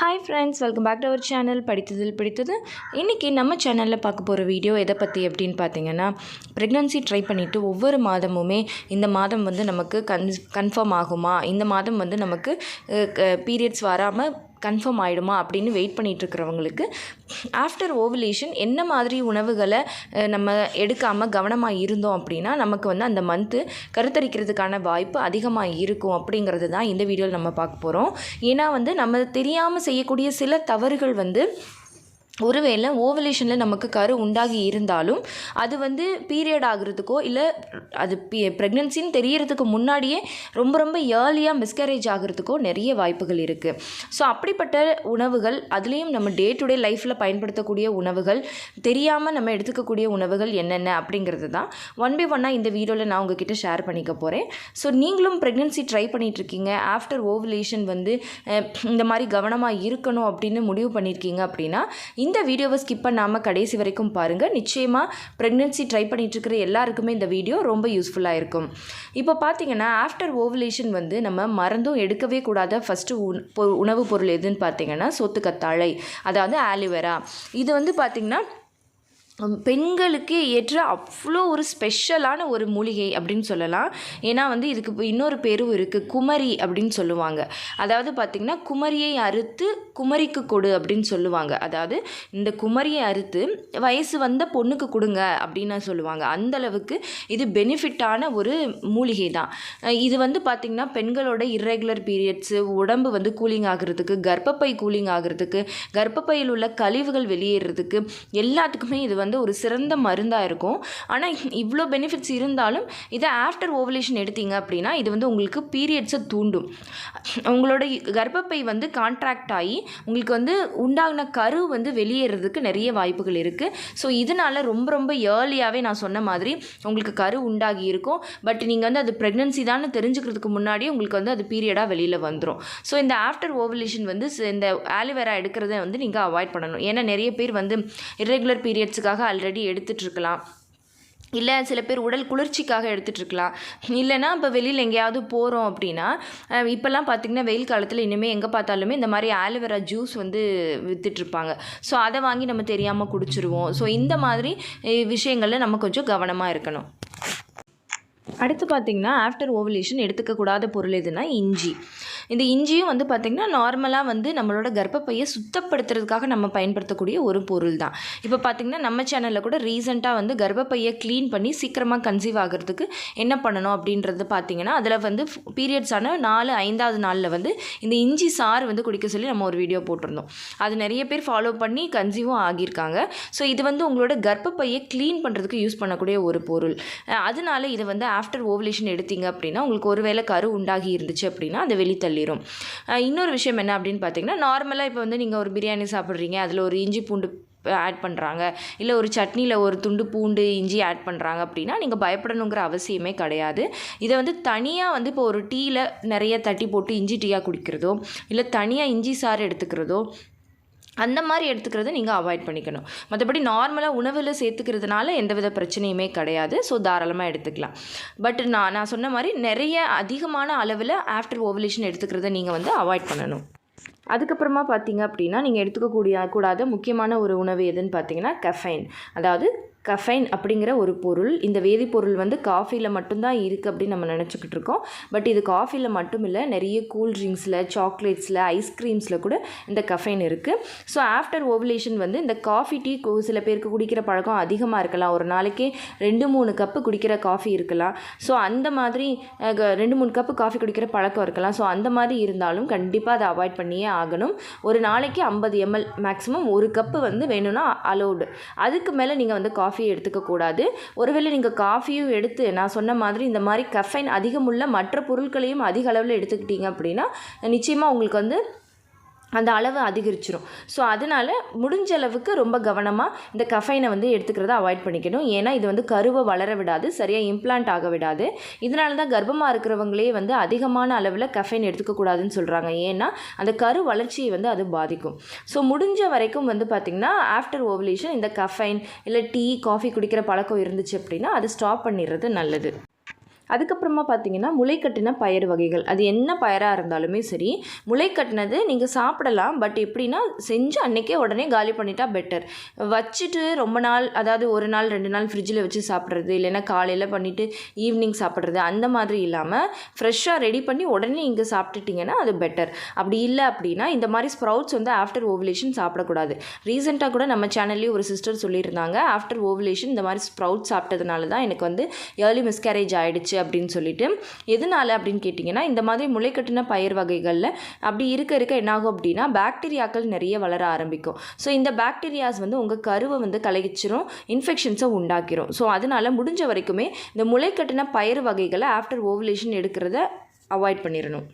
Hi friends welcome back to our channel படித்ததில் பிடித்தது இன்றைக்கி நம்ம சேனலில் பார்க்க போகிற வீடியோ எதை பற்றி அப்படின்னு பார்த்தீங்கன்னா ப்ரெக்னன்சி ட்ரை பண்ணிவிட்டு ஒவ்வொரு மாதமுமே இந்த மாதம் வந்து நமக்கு கன் கன்ஃபார்ம் ஆகுமா? இந்த மாதம் வந்து நமக்கு பீரியட்ஸ் வராமல் கன்ஃபார்ம் ஆகிடுமா அப்படின்னு வெயிட் பண்ணிகிட்ருக்கிறவங்களுக்கு ஆஃப்டர் ஓவலேஷன் என்ன மாதிரி உணவுகளை நம்ம எடுக்காமல் கவனமாக இருந்தோம் அப்படின்னா நமக்கு வந்து அந்த மந்த்து கருத்தரிக்கிறதுக்கான வாய்ப்பு அதிகமாக இருக்கும் அப்படிங்கிறது தான் இந்த வீடியோவில் நம்ம பார்க்க போகிறோம் ஏன்னா வந்து நம்ம தெரியாமல் செய்யக்கூடிய சில தவறுகள் வந்து ஒருவேளை ஓவலேஷனில் நமக்கு கரு உண்டாகி இருந்தாலும் அது வந்து பீரியட் ஆகிறதுக்கோ இல்லை அது ப்ரெக்னென்சின்னு தெரியறதுக்கு முன்னாடியே ரொம்ப ரொம்ப ஏர்லியாக மிஸ்கரேஜ் ஆகிறதுக்கோ நிறைய வாய்ப்புகள் இருக்குது ஸோ அப்படிப்பட்ட உணவுகள் அதுலேயும் நம்ம டே டு டே லைஃப்பில் பயன்படுத்தக்கூடிய உணவுகள் தெரியாமல் நம்ம எடுத்துக்கக்கூடிய உணவுகள் என்னென்ன அப்படிங்கிறது தான் ஒன் பை ஒன்னாக இந்த வீடியோவில் நான் உங்ககிட்ட ஷேர் பண்ணிக்க போகிறேன் ஸோ நீங்களும் ப்ரெக்னென்சி ட்ரை பண்ணிகிட்ருக்கீங்க ஆஃப்டர் ஓவலேஷன் வந்து இந்த மாதிரி கவனமாக இருக்கணும் அப்படின்னு முடிவு பண்ணியிருக்கீங்க அப்படின்னா இந்த வீடியோவை ஸ்கிப் பண்ணாமல் கடைசி வரைக்கும் பாருங்கள் நிச்சயமாக ப்ரெக்னென்சி ட்ரை பண்ணிகிட்ருக்கிற எல்லாருக்குமே இந்த வீடியோ ரொம்ப யூஸ்ஃபுல்லாக இருக்கும். இப்போ பார்த்தீங்கன்னா ஆஃப்டர் ஓவலேஷன் வந்து நம்ம மறந்தும் எடுக்கவே கூடாத ஃபஸ்ட்டு உணவுப் பொருள் எதுன்னு பார்த்தீங்கன்னா சொத்துக்கத்தாழை அதாவது ஆலிவேரா இது வந்து பார்த்திங்கன்னா பெண்களுக்கு ஏற்ற அவ்வளோ ஒரு ஸ்பெஷலான ஒரு மூலிகை அப்படின்னு சொல்லலாம். ஏன்னா வந்து இதுக்கு இன்னொரு பேரும் இருக்குது குமரி அப்படின்னு சொல்லுவாங்க. அதாவது பார்த்திங்கன்னா குமரியை அறுத்து குமரிக்கு கொடு அப்படின்னு சொல்லுவாங்க. அதாவது இந்த குமரியை அறுத்து வயசு வந்த பொண்ணுக்கு கொடுங்க அப்படின்னு சொல்லுவாங்க. அந்த அளவுக்கு இது பெனிஃபிட்டான ஒரு மூலிகை தான். இது வந்து பார்த்திங்கன்னா பெண்களோட இர்ரெகுலர் பீரியட்ஸு உடம்பு வந்து கூலிங் ஆகுறதுக்கு கர்ப்பப்பை கூலிங் ஆகிறதுக்கு கர்ப்பப்பையில் உள்ள கழிவுகள் வெளியேறதுக்கு எல்லாத்துக்குமே இது வந்து வந்து ஒரு சிறந்த மருந்தாக இருக்கும். ஆனால் இவ்வளோ பெனிஃபிட்ஸ் இருந்தாலும் இதை ஆஃப்டர் ஓவலேஷன் எடுத்தீங்க அப்படின்னா இது வந்து உங்களுக்கு பீரியட்ஸை தூண்டும். உங்களோட கர்ப்பப்பை வந்து கான்ட்ராக்ட் ஆகி உங்களுக்கு வந்து உண்டாகின கரு வந்து வெளியேறதுக்கு நிறைய வாய்ப்புகள் இருக்குது ஸோ இதனால் ரொம்ப ரொம்ப ஏர்லியாகவே நான் சொன்ன மாதிரி உங்களுக்கு கரு உண்டாகி இருக்கும். பட் நீங்கள் வந்து அது ப்ரெக்னென்சி தான் தெரிஞ்சுக்கிறதுக்கு முன்னாடியே உங்களுக்கு வந்து அது பீரியடாக வெளியில் வந்துடும் ஸோ இந்த ஆஃப்டர் ஓவலேஷன் வந்து இந்த ஆலிவேரா எடுக்கிறத வந்து நீங்கள் அவாய்ட் பண்ணணும். ஏன்னா நிறைய பேர் வந்து இரெகுலர் பீரியட்ஸுக்காக ஆல்ரெடி எடுத்துகிட்ருக்கலாம் இல்லை சில பேர் உடல் குளிர்ச்சிக்காக எடுத்துகிட்டு இருக்கலாம் இல்லைன்னா இப்போ வெளியில் எங்கேயாவது போகிறோம் அப்படின்னா இப்போல்லாம் பார்த்திங்கன்னா வெயில் காலத்தில் இனிமேல் எங்கே பார்த்தாலுமே இந்த மாதிரி ஆலோவேரா ஜூஸ் வந்து விற்றுட்ருப்பாங்க ஸோ அதை வாங்கி நம்ம தெரியாமல் குடிச்சிருவோம். ஸோ இந்த மாதிரி விஷயங்களில் நம்ம கொஞ்சம் கவனமாக இருக்கணும். அடுத்து பார்த்திங்கன்னா ஆஃப்டர் ஓவலேஷன் எடுத்துக்கக்கூடாத பொருள் எதுனா இஞ்சி. இந்த இஞ்சியும் வந்து பார்த்திங்கன்னா நார்மலாக வந்து நம்மளோட கர்ப்பப்பையை சுத்தப்படுத்துறதுக்காக நம்ம பயன்படுத்தக்கூடிய ஒரு பொருள் தான். இப்போ பார்த்திங்கன்னா நம்ம சேனலில் கூட ரீசெண்டாக வந்து கர்ப்பப்பையை க்ளீன் பண்ணி சீக்கிரமாக கன்சீவ் ஆகிறதுக்கு என்ன பண்ணணும் அப்படின்றது பார்த்திங்கன்னா அதில் வந்து பீரியட்ஸான நாலு ஐந்தாவது நாளில் வந்து இந்த இஞ்சி சாறு வந்து குடிக்க சொல்லி நம்ம ஒரு வீடியோ போட்டிருந்தோம். அது நிறைய பேர் ஃபாலோ பண்ணி கன்சீவும் ஆகியிருக்காங்க. ஸோ இது வந்து உங்களோட கர்ப்பப்பையை க்ளீன் பண்ணுறதுக்கு யூஸ் பண்ணக்கூடிய ஒரு பொருள். அதனால இதை வந்து ஆஃப்டர் ஓவலேஷன் எடுத்தீங்க அப்படின்னா உங்களுக்கு ஒருவேளை கரு உண்டாகி இருந்துச்சு அப்படின்னா அதை வெளித்தள்ளிடும் இன்னொரு விஷயம் என்ன அப்படின்னு பார்த்தீங்கன்னா நார்மலாக இப்போ வந்து நீங்கள் ஒரு பிரியாணி சாப்பிட்றீங்க அதில் ஒரு இஞ்சி பூண்டு ஆட் பண்ணுறாங்க இல்லை ஒரு சட்னியில் ஒரு துண்டு பூண்டு இஞ்சி ஆட் பண்ணுறாங்க அப்படின்னா நீங்கள் பயப்படணுங்கிற அவசியமே கிடையாது. இதை வந்து தனியாக வந்து இப்போ ஒரு டீயில் நிறைய தட்டி போட்டு இஞ்சி டீயாக குடிக்கிறதோ இல்லை தனியாக இஞ்சி சாறு எடுத்துக்கிறதோ அந்த மாதிரி எடுத்துக்கிறத நீங்கள் அவாய்ட் பண்ணிக்கணும். மற்றபடி நார்மலாக உணவில் சேர்த்துக்கிறதுனால எந்தவித பிரச்சனையுமே கிடையாது. ஸோ தாராளமாக எடுத்துக்கலாம். பட் நான் நான் சொன்ன மாதிரி நிறைய அதிகமான அளவில் ஆஃப்டர் ஓவலேஷன் எடுத்துக்கிறத நீங்கள் வந்து அவாய்ட் பண்ணணும். அதுக்கப்புறமா பார்த்தீங்க அப்படின்னா நீங்கள் எடுத்துக்கக்கூடிய கூடாத முக்கியமான ஒரு உணவு எதுன்னு பார்த்தீங்கன்னா கஃபைன் அதாவது கஃபைன் அப்படிங்கிற ஒரு பொருள். இந்த வேதிப்பொருள் வந்து காஃபியில் மட்டும்தான் இருக்குது அப்படின்னு நம்ம நினச்சிக்கிட்டு இருக்கோம். பட் இது காஃபியில் மட்டும் இல்லை நிறைய கூல் ட்ரிங்க்ஸில் சாக்லேட்ஸில் ஐஸ்கிரீம்ஸில் கூட இந்த கஃபைன் இருக்குது ஸோ ஆஃப்டர் ஓவலேஷன் வந்து இந்த காஃபி டீ சில பேருக்கு குடிக்கிற பழக்கம் அதிகமாக இருக்கலாம். ஒரு நாளைக்கே ரெண்டு மூணு கப்பு குடிக்கிற காஃபி இருக்கலாம். ஸோ அந்த மாதிரி க- ரெண்டு மூணு கப்பு காஃபி குடிக்கிற பழக்கம் இருக்கலாம். ஸோ அந்த மாதிரி இருந்தாலும் கண்டிப்பாக அதை அவாய்ட் பண்ணியே ஆகணும். ஒரு நாளைக்கு ஐம்பது எம்எல் மேக்ஸிமம் ஒரு கப்பு வந்து வேணும்னா அலோடு அதுக்கு மேலே நீங்கள் வந்து காஃபி எடுத்துக்கக்கூடாது ஒருவேளை நீங்கள் காஃபியும் எடுத்து நான் சொன்ன மாதிரி இந்த மாதிரி கஃபைன் அதிகமுள்ள மற்ற பொருட்களையும் அதிக அளவில் எடுத்துக்கிட்டீங்க அப்படின்னா நிச்சயமாக உங்களுக்கு வந்து அந்த அளவு அதிகரிச்சிரும். ஸோ அதனால் முடிஞ்ச அளவுக்கு ரொம்ப கவனமாக இந்த கஃபைனை வந்து எடுத்துக்கிறத அவாய்ட் பண்ணிக்கணும். ஏன்னா இது வந்து கருவை வளர விடாது சரியாக இம்ப்ளான்ட் ஆக விடாது. இதனால தான் கர்ப்பமாக இருக்கிறவங்களே வந்து அதிகமான அளவில் கஃபைன் எடுத்துக்கக்கூடாதுன்னு சொல்கிறாங்க ஏன்னா அந்த கரு வளர்ச்சியை வந்து அது பாதிக்கும். ஸோ முடிஞ்ச வரைக்கும் வந்து பார்த்திங்கன்னா ஆஃப்டர் ஓவலேஷன் இந்த கஃபைன் இல்லை டீ காஃபி குடிக்கிற பழக்கம் இருந்துச்சு அப்படின்னா அது ஸ்டாப் பண்ணிடுறது நல்லது. அதுக்கப்புறமா பார்த்தீங்கன்னா முளை கட்டின பயிர் வகைகள். அது என்ன பயிராக இருந்தாலுமே சரி முளை கட்டினது நீங்கள் சாப்பிடலாம். பட் எப்படின்னா செஞ்சு அன்றைக்கே உடனே காலி பண்ணிட்டா பெட்டர். வச்சுட்டு ரொம்ப நாள் அதாவது ஒரு நாள் ரெண்டு நாள் ஃப்ரிட்ஜில் வச்சு சாப்பிட்றது இல்லைன்னா காலையில் பண்ணிவிட்டு ஈவினிங் சாப்பிட்றது அந்த மாதிரி இல்லாமல் ஃப்ரெஷ்ஷாக ரெடி பண்ணி உடனே இங்கே சாப்பிட்டுட்டிங்கன்னா அது பெட்டர் அப்படி இல்லை அப்படின்னா இந்த மாதிரி ஸ்ப்ரவுட்ஸ் வந்து ஆஃப்டர் ஓவலேஷன் சாப்பிடக்கூடாது. ரீசெண்டாக கூட நம்ம சேனல்லேயே ஒரு சிஸ்டர் சொல்லியிருந்தாங்க ஆஃப்டர் ஓவலேஷன் இந்த மாதிரி ஸ்ப்ரவுட் சாப்பிட்டதுனால தான் எனக்கு வந்து ஏர்லி மிஸ்கேரேஜ் ஆகிடுச்சு அப்படின்னு சொல்லிட்டு. எதனால அப்படின்னு கேட்டிங்கன்னா இந்த மாதிரி முளைக்கட்டின பயிர் வகைகளில் அப்படி இருக்க இருக்க என்னாகும் அப்படின்னா பாக்டீரியாக்கள் நிறைய வளர ஆரம்பிக்கும். ஸோ இந்த பாக்டீரியாஸ் வந்து உங்கள் கருவை வந்து கலகிச்சிரும் இன்ஃபெக்ஷன்ஸை உண்டாக்கிரும். ஸோ அதனால் முடிஞ்ச வரைக்குமே இந்த முளைக்கட்டின பயிர் வகைகளை ஆஃப்டர் ஓவலேஷன் எடுக்கிறத அவாய்ட் பண்ணிடணும்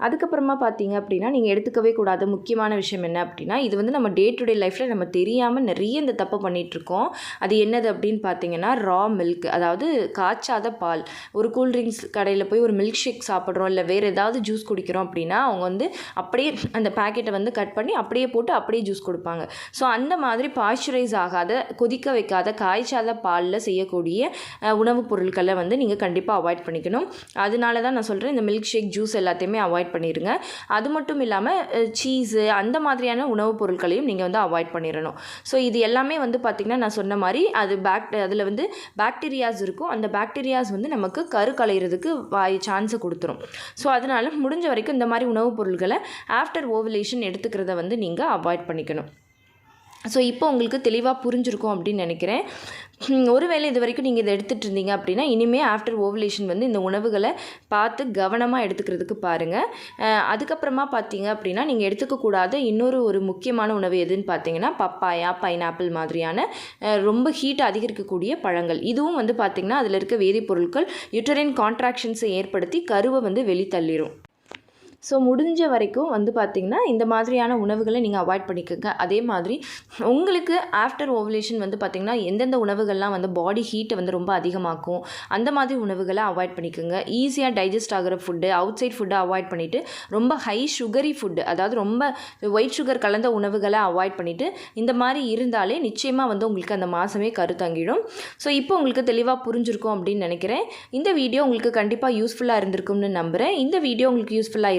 அதுக்கப்புறமா பார்த்தீங்க அப்படின்னா நீங்கள் எடுத்துக்கவே கூடாத. முக்கியமான விஷயம் என்ன அப்படின்னா இது வந்து நம்ம டே டு டே லைஃப்பில் நம்ம தெரியாமல் நிறைய இந்த தப்பை பண்ணிகிட்ருக்கோம் அது என்னது அப்படின்னு பார்த்தீங்கன்னா ரா மில்க் அதாவது காய்ச்சாத பால். ஒரு கூல்ட்ரிங்க்ஸ் கடையில் போய் ஒரு மில்க் ஷேக் சாப்பிட்றோம் இல்லை வேறு ஏதாவது ஜூஸ் குடிக்கிறோம் அப்படின்னா அவங்க வந்து அப்படியே அந்த பேக்கெட்டை வந்து கட் பண்ணி அப்படியே போட்டு அப்படியே ஜூஸ் கொடுப்பாங்க. ஸோ அந்த மாதிரி பாய்ச்சரைஸ் ஆகாத கொதிக்க வைக்காத காய்ச்சாத பாலில் செய்யக்கூடிய உணவுப் பொருட்களை வந்து நீங்கள் கண்டிப்பாக அவாய்ட் பண்ணிக்கணும். அதனால தான் நான் சொல்கிறேன் இந்த மில்க் ஷேக் ஜூஸ் எல்லாத்தையுமே அவாய்ட் அவாய்ட் பண்ணிடுங்க அது மட்டும் இல்லாமல் சீஸு அந்த மாதிரியான உணவுப் பொருட்களையும் நீங்கள் வந்து அவாய்ட் பண்ணிடணும் ஸோ இது எல்லாமே வந்து பார்த்திங்கன்னா நான் சொன்ன மாதிரி அது பேக் அதில் வந்து பாக்டீரியாஸ் இருக்கும். அந்த பாக்டீரியாஸ் வந்து நமக்கு கரு கலையிறதுக்கு வாய் சான்ஸை கொடுத்துரும். ஸோ அதனால் முடிஞ்ச வரைக்கும் இந்த மாதிரி உணவுப் பொருட்களை ஆஃப்டர் ஓவலேஷன் எடுத்துக்கிறத வந்து நீங்கள் அவாய்ட் பண்ணிக்கணும். ஸோ இப்போ உங்களுக்கு தெளிவாக புரிஞ்சிருக்கும் அப்படின்னு நினைக்கிறேன். ஒருவேளை இது வரைக்கும் நீங்கள் இதை எடுத்துகிட்டு இருந்தீங்க அப்படின்னா இனிமேல் ஆஃப்டர் ஓவலேஷன் வந்து இந்த உணவுகளை பார்த்து கவனமாக எடுத்துக்கிறதுக்கு பாருங்கள் அதுக்கப்புறமா பார்த்தீங்க அப்படின்னா நீங்கள் எடுத்துக்கக்கூடாத இன்னொரு ஒரு முக்கியமான உணவு எதுன்னு பார்த்தீங்கன்னா பப்பாயா பைனாப்பிள் மாதிரியான ரொம்ப ஹீட் அதிகரிக்கக்கூடிய பழங்கள். இதுவும் வந்து பார்த்திங்கன்னா அதில் இருக்க வேதிப்பொருட்கள் யூட்டரின் கான்ட்ராக்ஷன்ஸை ஏற்படுத்தி கருவை வந்து வெளித்தள்ளிடும் ஸோ முடிஞ்ச வரைக்கும் வந்து பார்த்திங்கன்னா இந்த மாதிரியான உணவுகளை நீங்கள் அவாய்ட் பண்ணிக்கோங்க. அதே மாதிரி உங்களுக்கு ஆஃப்டர் ஓவலேஷன் வந்து பார்த்திங்கன்னா எந்தெந்த உணவுகள்லாம் வந்து பாடி ஹீட்டை வந்து ரொம்ப அதிகமாக்கும் அந்த மாதிரி உணவுகளை அவாய்ட் பண்ணிக்கோங்க. ஈஸியாக டைஜஸ்ட் ஆகிற ஃபுட்டு அவுட் சைட் ஃபுட்டை அவாய்ட் பண்ணிவிட்டு ரொம்ப ஹை சுகரி ஃபுட்டு அதாவது ரொம்ப ஒயிட் சுகர் கலந்த உணவுகளை அவாய்ட் பண்ணிவிட்டு இந்த மாதிரி இருந்தாலே நிச்சயமாக வந்து உங்களுக்கு அந்த மாதமே கருத்தங்கிடும். ஸோ இப்போ உங்களுக்கு தெளிவாக புரிஞ்சிருக்கும் அப்படின்னு நினைக்கிறேன். இந்த வீடியோ உங்களுக்கு கண்டிப்பாக யூஸ்ஃபுல்லாக இருந்திருக்கும்னு நம்புகிறேன் இந்த வீடியோ உங்களுக்கு யூஸ்ஃபுல்லாக